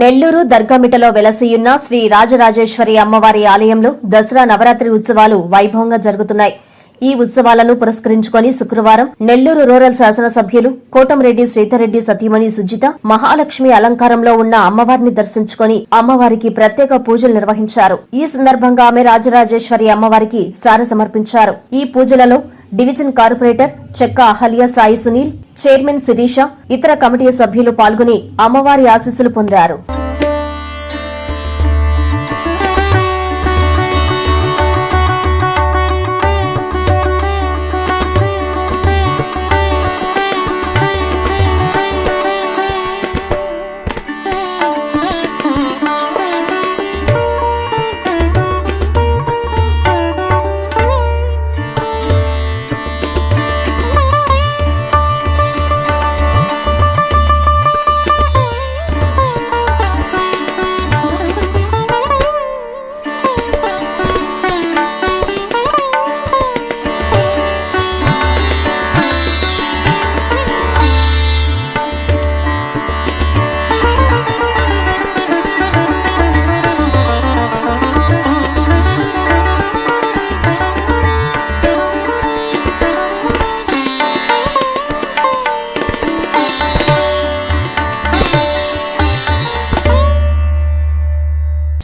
నెల్లూరు దర్గామిటలో వెలసియున్న శ్రీ రాజరాజేశ్వరి అమ్మవారి ఆలయంలో దసరా నవరాత్రి ఉత్సవాలు వైభవంగా జరుగుతున్నాయి. ఈ ఉత్సవాలను పురస్కరించుకొని శుక్రవారం నెల్లూరు రూరల్ శాసనసభ్యులు కోటంరెడ్డి శ్రీధర్రెడ్డి సతీమణి సుజిత మహాలక్ష్మి అలంకారంలో ఉన్న అమ్మవారిని దర్శించుకొని అమ్మవారికి ప్రత్యేక పూజలు నిర్వహించారు. ఈ సందర్భంగా ఆమె రాజరాజేశ్వరి అమ్మవారికి సార సమర్పించారు ఈ పూజలలో division corporator Chekka Ahalya Sai Sunil chairman Sirisha ఇతర కమిటీ సభ్యులు పాల్గొని అమ్మవారి ఆశీస్సులు పొందారు.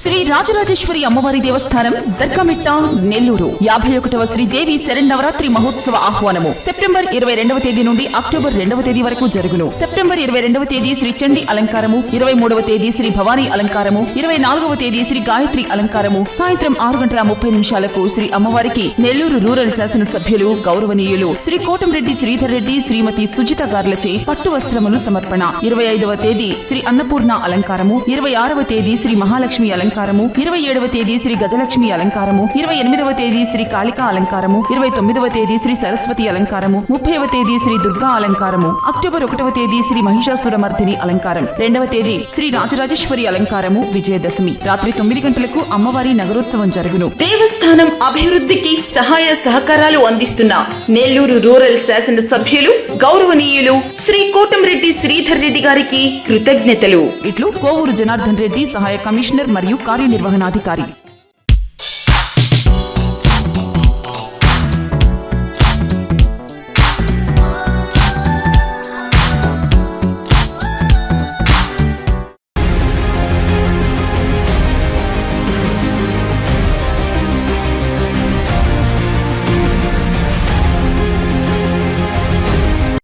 శ్రీ రాజరాజేశ్వరి అమ్మవారి దేవస్థానం దర్గామిట్ట నెల్లూరు. యాభై ఒకటవ శ్రీదేవి శరణవరాత్రి మహోత్సవ ఆహ్వానము. సెప్టెంబర్ ఇరవై రెండవ తేదీ నుండి అక్టోబర్ రెండవ తేదీ వరకు జరుగును. సెప్టెంబర్ ఇరవై రెండవ తేదీ శ్రీ చండి అలంకారము ఇరవై మూడవ తేదీ శ్రీ భవానీ అలంకారము ఇరవై నాలుగవ తేదీ శ్రీ గాయత్రి అలంకారము. సాయంత్రం ఆరు గంటల ముప్పై నిమిషాలకు శ్రీ అమ్మవారికి నెల్లూరు రూరల్ శాసన సభ్యులు గౌరవనీయులు శ్రీ కోటంరెడ్డి శ్రీధర్ రెడ్డి శ్రీమతి సుజిత గార్లచే పట్టు వస్త్రములు సమర్పణ. ఇరవై ఐదవ తేదీ శ్రీ అన్నపూర్ణ అలంకారము ఇరవై ఆరవ తేదీ శ్రీ మహాలక్ష్మి అలంకారము. ఇరవై ఏడవ తేదీ శ్రీ గజలక్ష్మి అలంకారము. ఇరవై ఎనిమిదవ తేదీ శ్రీ కాళికా అలంకారము. ఇరవై తొమ్మిదవ తేదీ శ్రీ సరస్వతి అలంకారము. ముప్పైవ తేదీ శ్రీ దుర్గా అలంకారము. అక్టోబర్ ఒకటవ తేదీ శ్రీ మహిషాసురమర్దిని అలంకారం. రెండవ తేదీ శ్రీ రాజరాజేశ్వరి అలంకారము. విజయదశమి. రాత్రి తొమ్మిది గంటలకు అమ్మవారి నగరోత్సవం జరుగును. దేవస్థానం అభివృద్ధికి సహాయ సహకారాలు అందిస్తున్న నెల్లూరు రూరల్ శాసన సభ్యులు గౌరవనీయులు శ్రీ కోటంరెడ్డి శ్రీధర్ రెడ్డి గారికి కృతజ్ఞతలు. ఇట్లు కోవూరు జనార్దన్ రెడ్డి సహాయ కమిషనర్ మరియు కార్యనిర్వహణాధికారి.